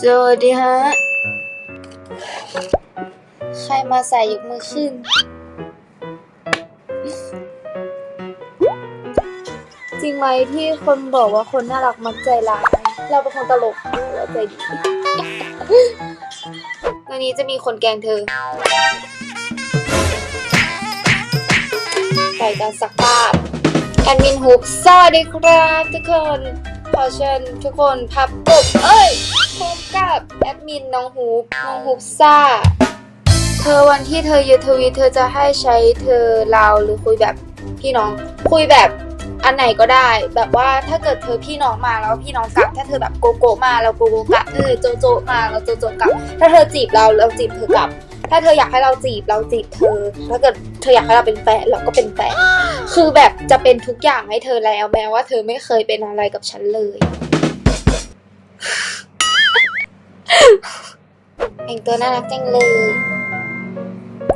สวัสดีฮะ ใครมาใส่ยกมือขึ้น จริงไหมที่คนบอกว่าคนน่ารักมักใจร้าย เราเป็นคนตลกเราใจดีวันนี้จะมีคนแกงเธอใส่การซักผ้าแอดมินฮุบสวัสดีครับทุกคน ขอเชิญทุกคนพับกบเอ้ย พบกับแอดมินน้องฮุบน้องฮุบซ่า เธอวันที่เธอยืนทวีเธอจะให้ใช้เธอเราหรือคุยแบบพี่น้อง คุยแบบอันไหนก็ได้ แบบว่าถ้าเกิดเธอพี่น้องมาแล้วพี่น้องกลับ ถ้าเธอแบบโกโก้มาแล้วโกโก้กลับเออโจโจมาแล้วโจโจกลับ ถ้าเธอจีบเราเราจีบเธอกลับ ถ้าเธออยากให้เราจีบเราจีบเธอ ถ้าเกิดเธออยากให้เราเป็นแฟนเราก็เป็นแฟนคือแบบจะเป็นทุกอย่างให้เธอแล้วแม้ว่าเธอไม่เคยเป็นอะไรกับฉันเลย แต่งตัวน่ารักจังเลย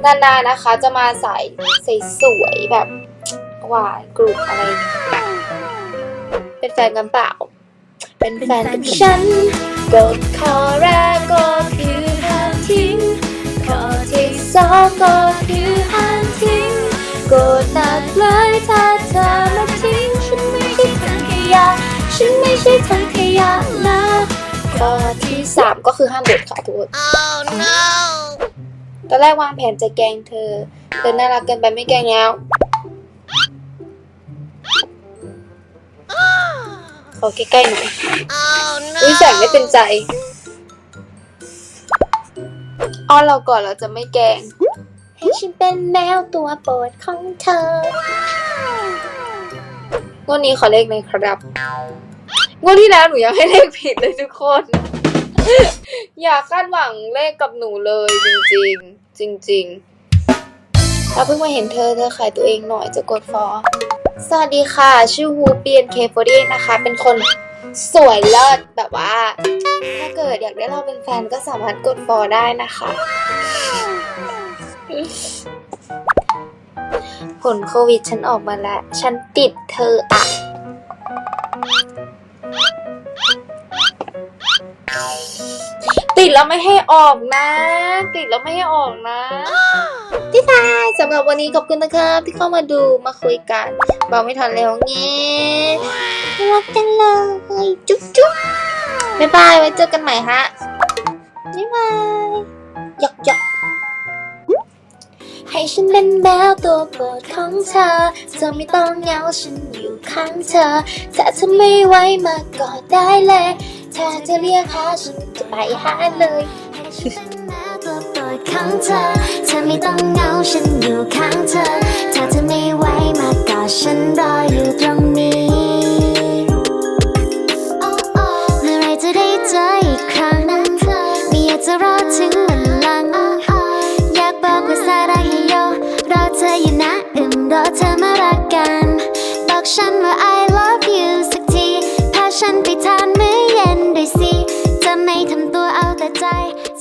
นานๆนะคะจะมาใส่ใส่สวยแบบหวานกรุบอะไร เป็นแฟนกันเปล่า เป็นแฟนกับฉันกดขอแรกก็คือห้ามทิ้งขอที่สองก็คือห้ามทิ้งกดนักเลยถ้าเธอมาทิ้ง ฉันไม่ใช่ถังขยะฉันไม่ใช่ถังขยะนะ ข้อที่สามก็คือห้ามบดค่ะทุกคน Oh no! ตอนแรกวางแผนจะแกล้งเธอ เธอน่ารักเกินไปไม่แกล้งแล้ว ขอใกล้ๆหน่อย Oh อุ้ย no! แสงไม่เป็นใจอ้อนเราก่อนเราจะไม่แกล้งให้ฉันเป็นแมวตัวโปรดของเธองวดนี้ขอเลขหน่อยครับ งวดที่แล้วหนูยังให้เลขผิดเลยทุกคน อย่าคาดหวังเลขกับหนูเลยจริงๆ จริงๆเราเพิ่งมาเห็นเธอเธอขายตัวเองหน่อยจะกดฟอสวัสดีค่ะ ชื่อฮูเปียนเคฟอรีนะคะ เป็นคนสวยเลิศแบบว่า ถ้าเกิดอยากได้เราเป็นแฟนก็สามารถกดฟอได้นะคะ ผลโควิดฉันออกมาแล้ว ฉันติดเธออะ แล้วไม่ให้ออกนะ ติดแล้วไม่ให้ออกนะพี่ทายสำหรับวันนี้ขอบคุณนะครับที่เข้ามาดูมาคุยกันบอกไม่ทันแล้วเงี้ยรักจังเลยจุ๊บจุ๊บบ๊ายบายไว้เจอกันใหม่ฮะบ๊ายบายหยอกหยอกให้ฉันเป็นแมวตัวโปรดของเธอ เธอไม่ต้องเหงาฉันอยู่ข้างเธอ ถ้าเธอไม่ไหวมาก็ได้เลย ถ้าจะเรียกหาฉันจะไปหาเลยตัวโปรดของเธอ เธอไม่ต้องเหงาฉันอยู่ข้างเธอ ถ้าเธอไม่ไหวมากอดฉันรออยู่ตรงนี้เมื่อไรจะได้เจออีกครั้งไม่อยากจะรอถึงวันหลัง อยากบอกว่าซาดาฮิโยรอเธออยู่นะอึมรอเธอมารักกัน บอกฉันว่า fly